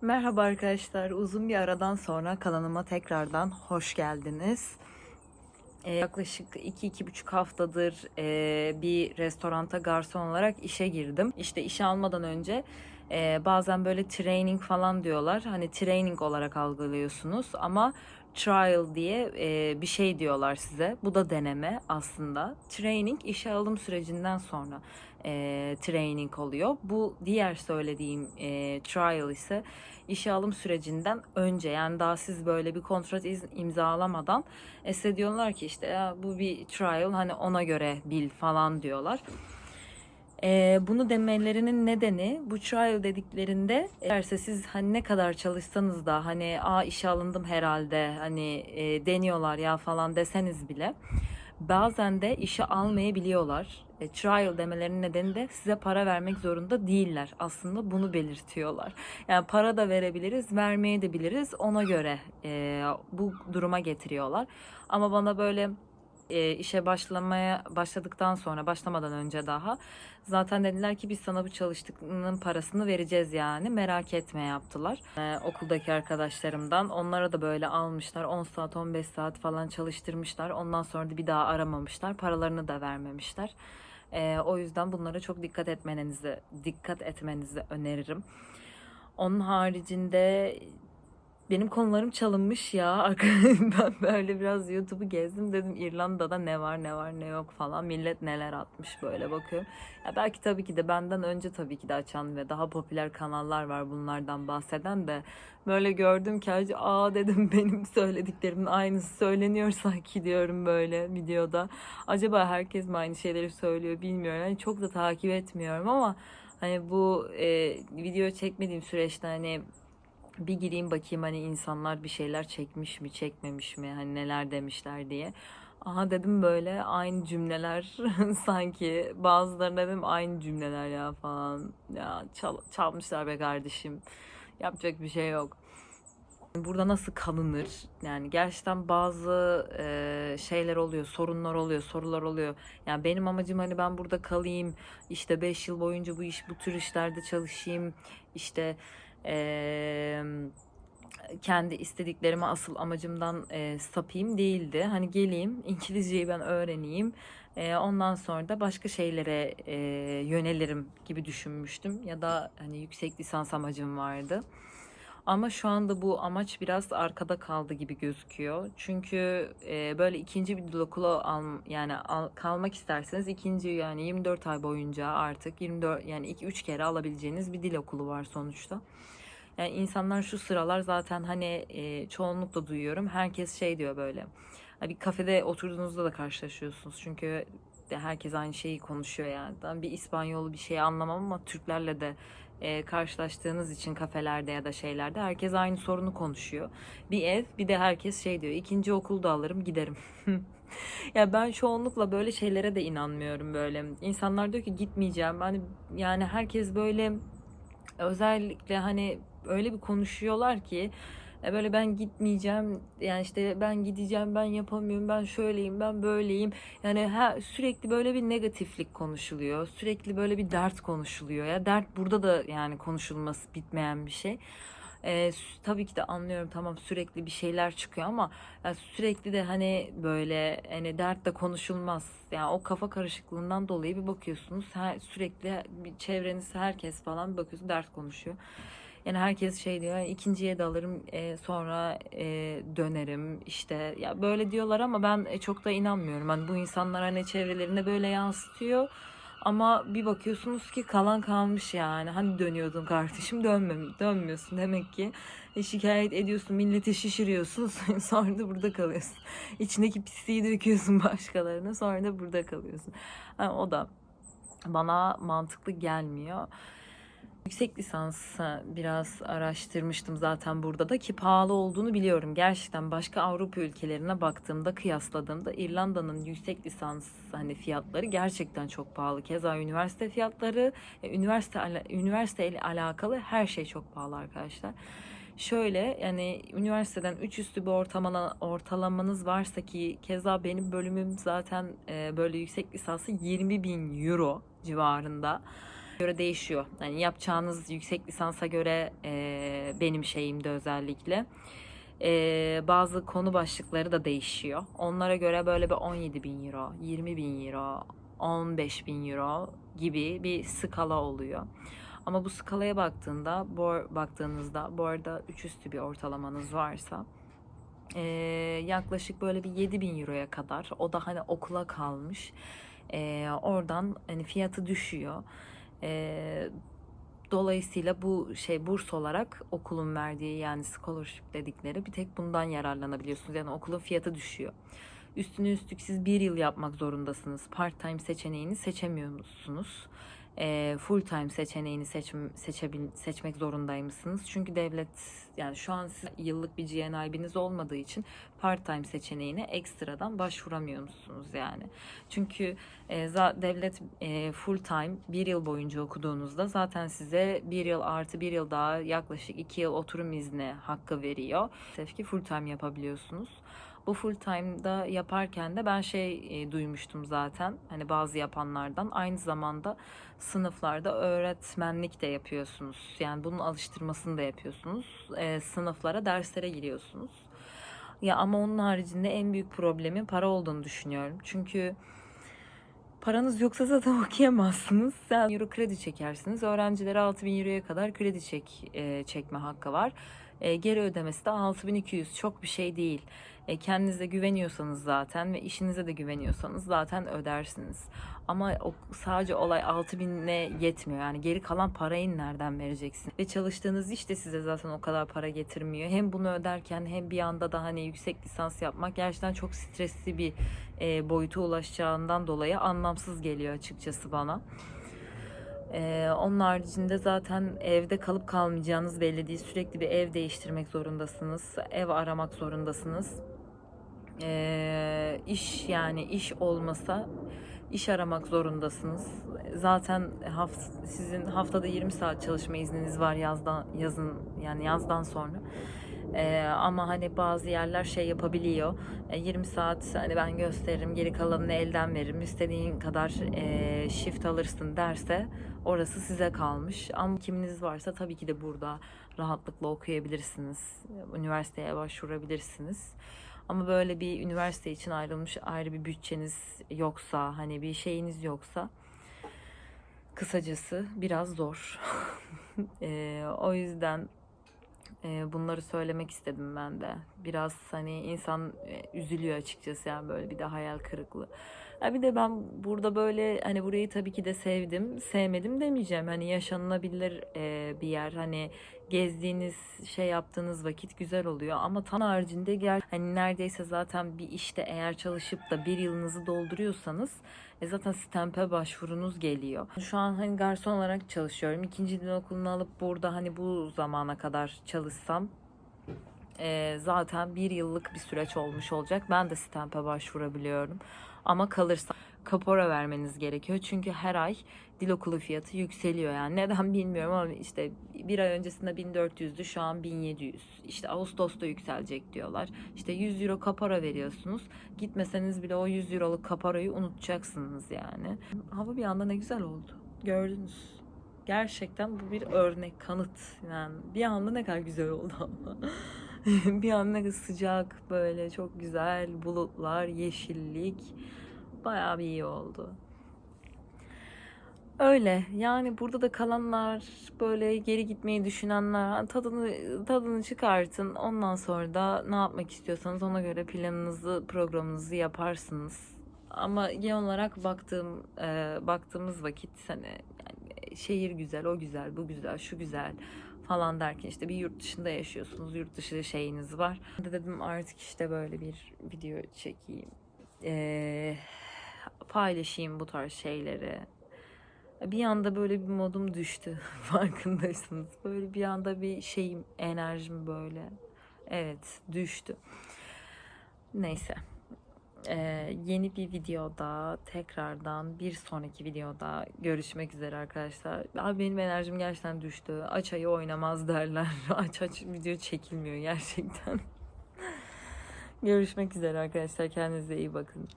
Merhaba arkadaşlar. Uzun bir aradan sonra kanalıma tekrardan hoş geldiniz. Ee, yaklaşık 2-2,5 haftadır e, bir restoranta garson olarak işe girdim. İşte işe almadan önce e, bazen böyle training falan diyorlar. Hani training olarak algılıyorsunuz ama trial diye e, bir şey diyorlar size. Bu da deneme aslında. Training işe alım sürecinden sonra e, training oluyor. Bu diğer söylediğim e, trial ise işe alım sürecinden önce yani daha siz böyle bir kontrat imzalamadan e, size diyorlar ki işte ya bu bir trial hani ona göre bil falan diyorlar. E, bunu demelerinin nedeni bu trial dediklerinde eğerse siz hani ne kadar çalışsanız da hani a işe alındım herhalde hani e, deniyorlar ya falan deseniz bile bazen de işe almayabiliyorlar. E, trial demelerinin nedeni de size para vermek zorunda değiller. Aslında bunu belirtiyorlar. Yani para da verebiliriz, vermeye de biliriz. Ona göre e, bu duruma getiriyorlar. Ama bana böyle e, işe başlamaya başladıktan sonra, başlamadan önce daha zaten dediler ki biz sana bu çalıştığının parasını vereceğiz yani merak etme yaptılar. E, okuldaki arkadaşlarımdan onlara da böyle almışlar 10 saat 15 saat falan çalıştırmışlar. Ondan sonra da bir daha aramamışlar. Paralarını da vermemişler. E, o yüzden bunlara çok dikkat etmenizi dikkat etmenizi öneririm. Onun haricinde benim konularım çalınmış ya. Ben böyle biraz YouTube'u gezdim dedim İrlanda'da ne var ne var ne yok falan. Millet neler atmış böyle bakıyorum. Ya belki tabii ki de benden önce tabii ki de açan ve daha popüler kanallar var bunlardan bahseden de böyle gördüm ki "Acı, aa dedim benim söylediklerimin aynısı söyleniyor sanki diyorum böyle videoda. Acaba herkes mi aynı şeyleri söylüyor bilmiyorum. Yani çok da takip etmiyorum ama hani bu e, video çekmediğim süreçte hani bir gireyim bakayım hani insanlar bir şeyler çekmiş mi çekmemiş mi hani neler demişler diye. Aha dedim böyle aynı cümleler sanki bazılarına dedim aynı cümleler ya falan ya çal- çalmışlar be kardeşim yapacak bir şey yok. Burada nasıl kalınır? Yani gerçekten bazı e, şeyler oluyor, sorunlar oluyor, sorular oluyor. Yani benim amacım hani ben burada kalayım, işte 5 yıl boyunca bu iş, bu tür işlerde çalışayım, işte e, kendi istediklerime asıl amacımdan e, sapayım değildi. Hani geleyim, İngilizceyi ben öğreneyim. E, ondan sonra da başka şeylere e, yönelirim gibi düşünmüştüm. Ya da hani yüksek lisans amacım vardı. Ama şu anda bu amaç biraz arkada kaldı gibi gözüküyor. Çünkü e, böyle ikinci bir dil okulu al, yani al- kalmak isterseniz ikinci yani 24 ay boyunca artık 24 yani 2-3 kere alabileceğiniz bir dil okulu var sonuçta. Yani insanlar şu sıralar zaten hani e, çoğunlukla duyuyorum. Herkes şey diyor böyle. Ha, Bir kafede oturduğunuzda da karşılaşıyorsunuz. Çünkü herkes aynı şeyi konuşuyor yani. Bir İspanyol bir şey anlamam ama Türklerle de e, karşılaştığınız için kafelerde ya da şeylerde herkes aynı sorunu konuşuyor. Bir ev bir de herkes şey diyor. ikinci okulda alırım giderim. ya ben çoğunlukla böyle şeylere de inanmıyorum böyle. İnsanlar diyor ki gitmeyeceğim. Hani yani herkes böyle özellikle hani öyle bir konuşuyorlar ki e, böyle ben gitmeyeceğim yani işte ben gideceğim ben yapamıyorum ben şöyleyim ben böyleyim. Yani ha, sürekli böyle bir negatiflik konuşuluyor sürekli böyle bir dert konuşuluyor. Ya dert burada da yani konuşulması bitmeyen bir şey. E, sü- tabii ki de anlıyorum tamam sürekli bir şeyler çıkıyor ama ya sürekli de hani böyle hani dert de konuşulmaz. Yani o kafa karışıklığından dolayı bir bakıyorsunuz her, sürekli bir çevreniz herkes falan bir bakıyorsunuz dert konuşuyor. Yani herkes şey diyor "Yani ikinciye de alırım e, sonra e, dönerim işte ya böyle diyorlar ama ben e, çok da inanmıyorum. Hani bu insanlar hani çevrelerine böyle yansıtıyor. Ama bir bakıyorsunuz ki kalan kalmış yani. Hani dönüyordun kardeşim dönmem, dönmüyorsun demek ki. E, şikayet ediyorsun, milleti şişiriyorsun. Sonra da burada kalıyorsun. İçindeki pisliği döküyorsun başkalarına. Sonra da burada kalıyorsun. Ha, o da bana mantıklı gelmiyor. Yüksek lisansı biraz araştırmıştım zaten burada da ki pahalı olduğunu biliyorum. Gerçekten başka Avrupa ülkelerine baktığımda kıyasladığımda İrlanda'nın yüksek lisans hani fiyatları gerçekten çok pahalı. Keza üniversite fiyatları, e, üniversite üniversite ile alakalı her şey çok pahalı arkadaşlar. Şöyle yani üniversiteden 3 üstü bir ortalama, ortalamanız varsa ki keza benim bölümüm zaten e, böyle yüksek lisansı 20 bin euro civarında. Göre değişiyor. Yani yapacağınız yüksek lisansa göre e, benim şeyimde özellikle e, bazı konu başlıkları da değişiyor. Onlara göre böyle bir 17 bin euro, 20 bin euro, 15 bin euro gibi bir skala oluyor. Ama bu skalaya baktığında, bu, baktığınızda bu arada üç üstü bir ortalamanız varsa e, yaklaşık böyle bir 7 bin euroya kadar o da hani okula kalmış. E, oradan hani fiyatı düşüyor. E, dolayısıyla bu şey burs olarak okulun verdiği yani scholarship dedikleri bir tek bundan yararlanabiliyorsunuz. Yani okulun fiyatı düşüyor. Üstüne üstlük siz bir yıl yapmak zorundasınız. Part time seçeneğini seçemiyorsunuz. E, full time seçeneğini seç, seçebil, seçmek zorundaymışsınız. Çünkü devlet yani şu an siz yıllık bir GNIB'niz olmadığı için part time seçeneğine ekstradan başvuramıyormuşsunuz yani. Çünkü e, za- devlet e, full time bir yıl boyunca okuduğunuzda zaten size bir yıl artı bir yıl daha yaklaşık iki yıl oturum izni hakkı veriyor. Tabii ki full time yapabiliyorsunuz. Bu full time'da yaparken de ben şey e, duymuştum zaten. Hani bazı yapanlardan aynı zamanda sınıflarda öğretmenlik de yapıyorsunuz. Yani bunun alıştırmasını da yapıyorsunuz. E, sınıflara, derslere giriyorsunuz. Ya ama onun haricinde en büyük problemin para olduğunu düşünüyorum. Çünkü paranız yoksa zaten okuyamazsınız. Sen euro kredi çekersiniz. Öğrencilere 6000 euroya kadar kredi çek e, çekme hakkı var. E, geri ödemesi de 6200 çok bir şey değil. E, kendinize güveniyorsanız zaten ve işinize de güveniyorsanız zaten ödersiniz. Ama o, sadece olay 6000'e yetmiyor. Yani geri kalan parayı nereden vereceksin? Ve çalıştığınız iş de size zaten o kadar para getirmiyor. Hem bunu öderken hem bir anda da hani yüksek lisans yapmak gerçekten çok stresli bir e, boyuta ulaşacağından dolayı anlamsız geliyor açıkçası bana. Ee, onun haricinde zaten evde kalıp kalmayacağınız belli değil. Sürekli bir ev değiştirmek zorundasınız. Ev aramak zorundasınız. Ee, iş yani iş olmasa iş aramak zorundasınız. Zaten haft sizin haftada 20 saat çalışma izniniz var yazdan yazın yani yazdan sonra. Ee, ama hani bazı yerler şey yapabiliyor. E, 20 saat hani ben gösteririm, geri kalanını elden veririm. İstediğin kadar e, shift alırsın derse orası size kalmış. Ama kiminiz varsa tabii ki de burada rahatlıkla okuyabilirsiniz. Üniversiteye başvurabilirsiniz. Ama böyle bir üniversite için ayrılmış ayrı bir bütçeniz yoksa, hani bir şeyiniz yoksa kısacası biraz zor. Ee, o yüzden e, bunları söylemek istedim ben de. Biraz hani insan e, üzülüyor açıkçası yani böyle bir de hayal kırıklığı. Ya bir de ben burada böyle hani burayı tabii ki de sevdim, sevmedim demeyeceğim. Hani yaşanılabilir e, bir yer. Hani gezdiğiniz, şey yaptığınız vakit güzel oluyor. Ama tam haricinde gel hani neredeyse zaten bir işte eğer çalışıp da bir yılınızı dolduruyorsanız e zaten stempe başvurunuz geliyor. Şu an hani garson olarak çalışıyorum. İkinci dil okulunu alıp burada hani bu zamana kadar çalışsam e, zaten bir yıllık bir süreç olmuş olacak. Ben de stempe başvurabiliyorum. Ama kalırsa kapora vermeniz gerekiyor. Çünkü her ay dil okulu fiyatı yükseliyor. Yani neden bilmiyorum ama işte bir ay öncesinde 1400'dü şu an 1700. İşte Ağustos'ta yükselecek diyorlar. İşte 100 euro kapora veriyorsunuz. Gitmeseniz bile o 100 euroluk kaparayı unutacaksınız yani. Hava bir anda ne güzel oldu. Gördünüz. Gerçekten bu bir örnek, kanıt. Yani bir anda ne kadar güzel oldu ama. bir anda ne sıcak böyle çok güzel bulutlar, yeşillik. Bayağı bir iyi oldu. Öyle yani burada da kalanlar böyle geri gitmeyi düşünenler tadını tadını çıkartın. Ondan sonra da ne yapmak istiyorsanız ona göre planınızı programınızı yaparsınız. Ama genel olarak baktığım e, baktığımız vakit hani yani şehir güzel, o güzel, bu güzel, şu güzel falan derken işte bir yurt dışında yaşıyorsunuz. Yurt dışı şeyiniz var. Dedim artık işte böyle bir video çekeyim. Ee, paylaşayım bu tarz şeyleri. Bir anda böyle bir modum düştü farkındaysanız. Böyle bir anda bir şeyim, enerjim böyle. Evet, düştü. Neyse. Ee, yeni bir videoda tekrardan bir sonraki videoda görüşmek üzere arkadaşlar. Abi benim enerjim gerçekten düştü. Aç ayı oynamaz derler. aç aç video çekilmiyor gerçekten. görüşmek üzere arkadaşlar. Kendinize iyi bakın.